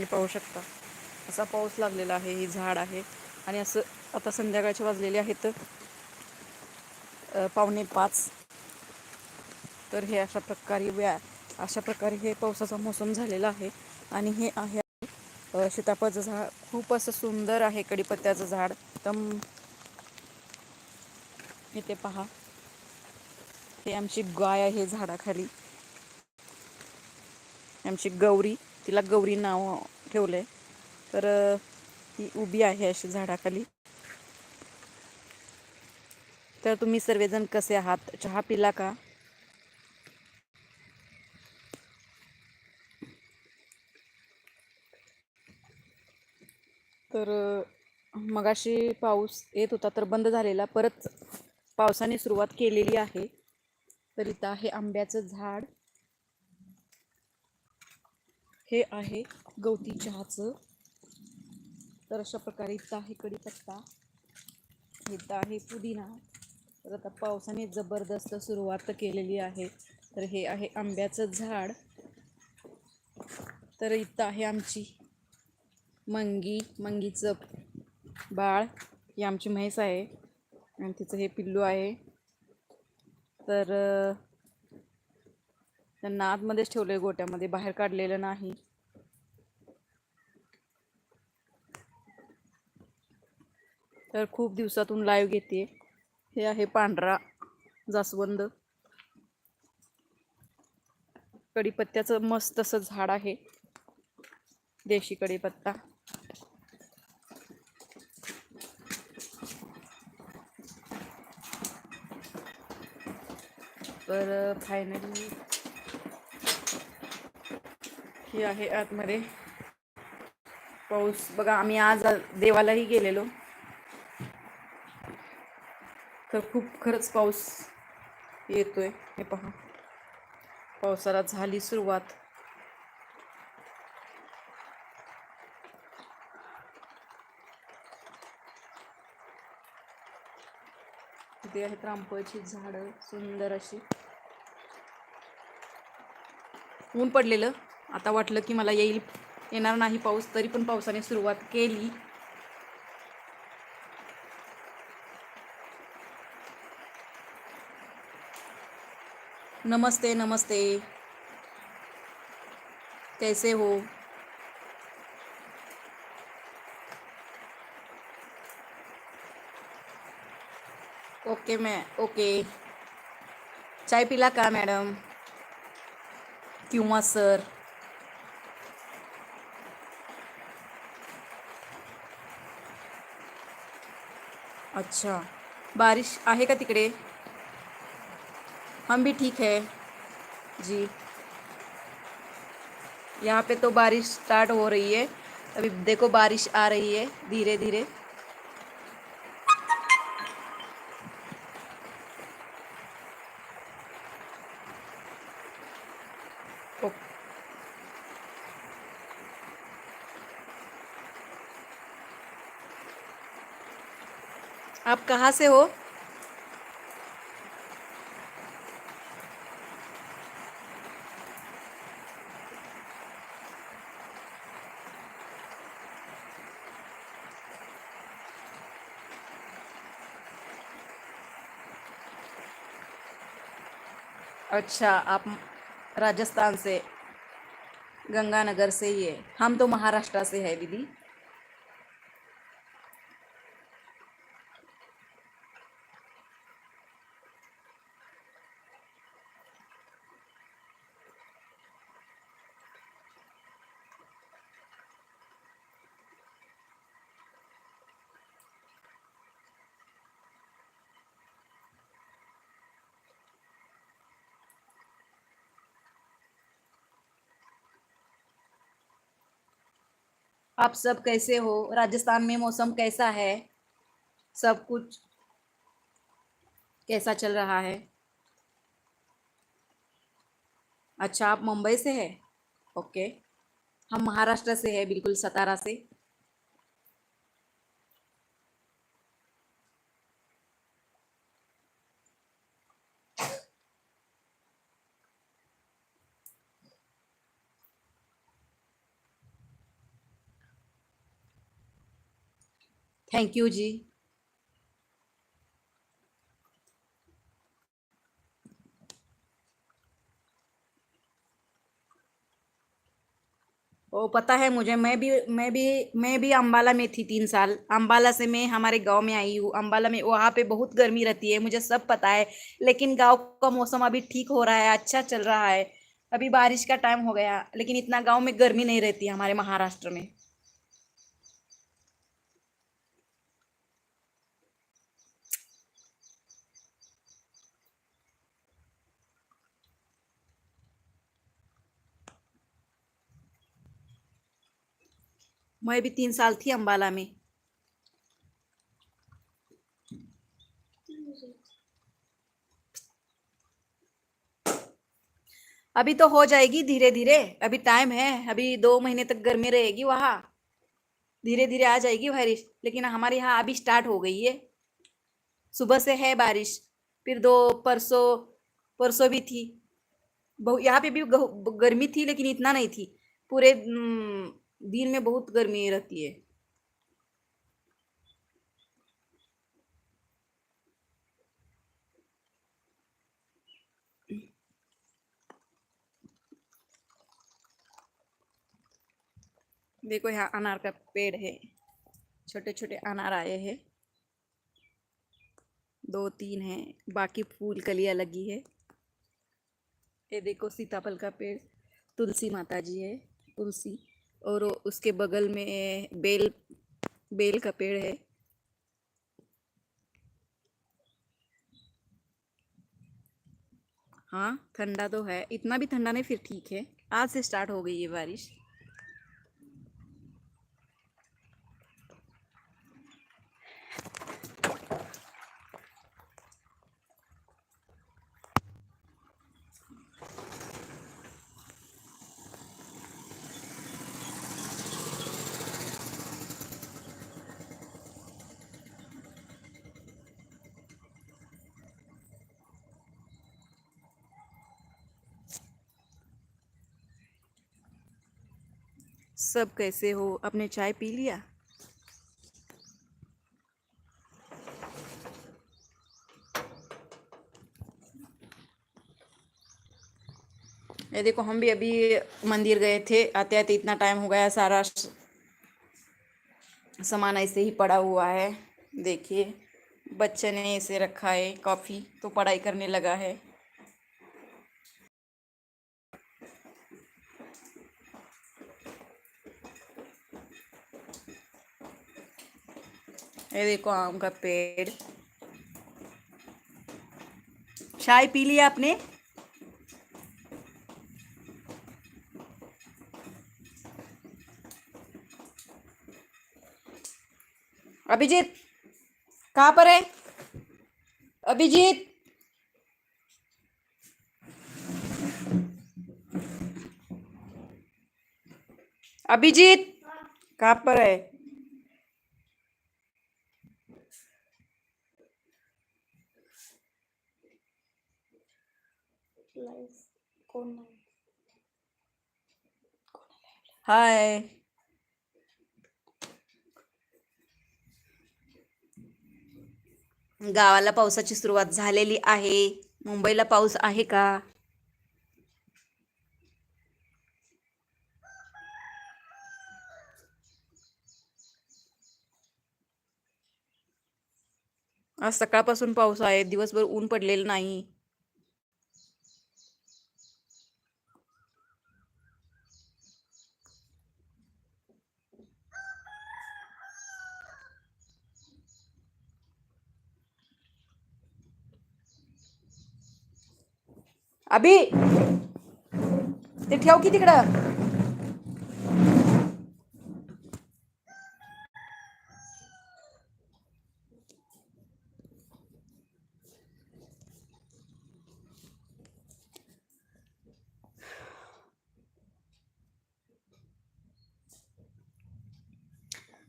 तुम्ही पाहू शकता. असा पाऊस लागलेला आहे ही झाड आहे. आणि असं आता संध्याकाळचे वाजलेले आहेत पावणे पाच. तर हे अशा प्रकारे व्या अशा प्रकारे हे पावसाचा मोसम झालेला आहे. आणि हे आहे सीताफळाचं झाड. खूप असं सुंदर आहे कडीपत्त्याचं झाड. एकदम इथे पहा. हे आमची गाय आहे झाडाखाली. आमची गौरी. तिला गौरी नाव ठेवलंय. तर ती उभी आहे अशी झाडाखाली. तर तुम्ही सर्वजण कसे आहात? चहा पिला का? तर मगाशी पाऊस येत होता तर बंद झालेला. परत पावसाने सुरुवात केलेली आहे. तर इथं आहे आंब्याचं झाड. हे आहे गवती चहाचं. तर अशा प्रकारे इथं आहे कढीपत्ता इथं आहे पुदिना. तर आता पावसाने जबरदस्त सुरुवात केलेली आहे. तर हे आहे आंब्याचं झाड. तर इथं आहे आमची मंगी मंगीचं बाळ. ही आमची म्हैस आहे आणि तिचं हे पिल्लू आहे. तर त्यांना आतमध्येच ठेवलं आहे गोट्यामध्ये बाहेर काढलेलं नाही. तर खूप दिवसातून लाईव्ह घेते. हे आहे पांढरा जास्वंद. कडीपत्त्याचं मस्त असं झाड आहे. देशी कढीपत्ता. तर फायनली हे आहे आतमध्ये. पाऊस बघा आम्ही आज देवालाही गेलेलो. तर खूप खरंच पाऊस येतोय. हे पहा. पावसाला झाली सुरुवात. ते आहेत रामफळची झाडं सुंदर अशी. ऊन पडलेलं. आता वाटलं की मला येईल. येणार नाही पाऊस तरी पण पावसाने सुरुवात केली. नमस्ते नमस्ते. कैसे हो? ओके मैं ओके. चाय पिला का मॅडम? किंवा सर? अच्छा। बारिश आहे का तिकडे? हम भी ठीक है। जी। यहाँ पे तो बारिश स्टार्ट हो रही है। अभी देखो बारिश आ रही है धीरे धीरे आप कहाँ से हो? अच्छा आप राजस्थान से, गंगानगर से ही है। हम तो महाराष्ट्र से है, दीदी। आप सब कैसे हो? राजस्थान में मौसम कैसा है? सब कुछ कैसा चल रहा है? अच्छा आप मुंबई से है? ओके। हम महाराष्ट्र से है, बिल्कुल सतारा से। थैंक यू जी ओ, पता है मुझे, मैं भी मैं भी मैं भी अंबाला में थी तीन साल। अंबाला से मैं हमारे गाँव में आई हूँ। अंबाला में, वहाँ पे बहुत गर्मी रहती है, मुझे सब पता है। लेकिन गाँव का मौसम अभी ठीक हो रहा है अच्छा चल रहा है। अभी बारिश का टाइम हो गया, लेकिन इतना गाँव में गर्मी नहीं रहती हमारे महाराष्ट्र में। मैं भी तीन साल थी अंबाला में। अभी तो हो जाएगी धीरे धीरे अभी टाइम है, अभी दो महीने तक गर्मी रहेगी वहाँ। धीरे धीरे आ जाएगी बारिश, लेकिन हमारे यहाँ अभी स्टार्ट हो गई है। सुबह से है बारिश, फिर दो परसों परसों भी थी। यहाँ पे भी गर्मी थी लेकिन इतना नहीं थी। पूरे दिन में बहुत गर्मी रहती है। देखो यहाँ अनार का पेड़ है। छोटे छोटे अनार आए हैं। दो तीन हैं। बाकी फूल कलियाँ लगी है। ये देखो सीताफल का पेड़। तुलसी माता जी है। तुलसी। और उसके बगल में बेल बेल का पेड़ है। हाँ ठंडा तो है। इतना भी ठंडा नहीं, फिर ठीक है। आज से स्टार्ट हो गई है बारिश। सब कैसे हो? आपने चाय पी लिया? ये देखो, हम भी अभी मंदिर गए थे। आते आते इतना टाइम हो गया, सारा सामान ऐसे ही पड़ा हुआ है। देखिए, बच्चे ने ऐसे रखा है, कॉफ़ी तो पढ़ाई करने लगा है। ये देखो आम का पेड़। चाय पी लिया आपने? अभिजीत, कहाँ पर है? अभिजीत। अभिजीत, कहाँ पर है? हाय गावाला पावसाची सुरुवात झालेली आहे. मुंबईला पाऊस आहे का? आज सकाळपासून पाऊस आहे. दिवसभर ऊन पडलेलं नाही. अभि ते ठेव की तिकडं?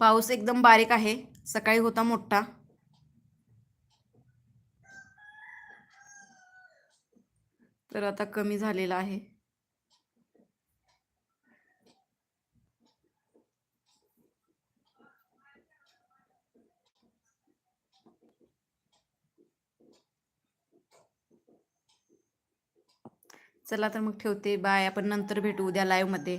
पाऊस एकदम बारीक आहे. सकाळी होता मोठा. तर आता कमी झालेला आहे. चला तर मग ठेवते. बाय. आपण नंतर भेटू उद्या लाईव्हमध्ये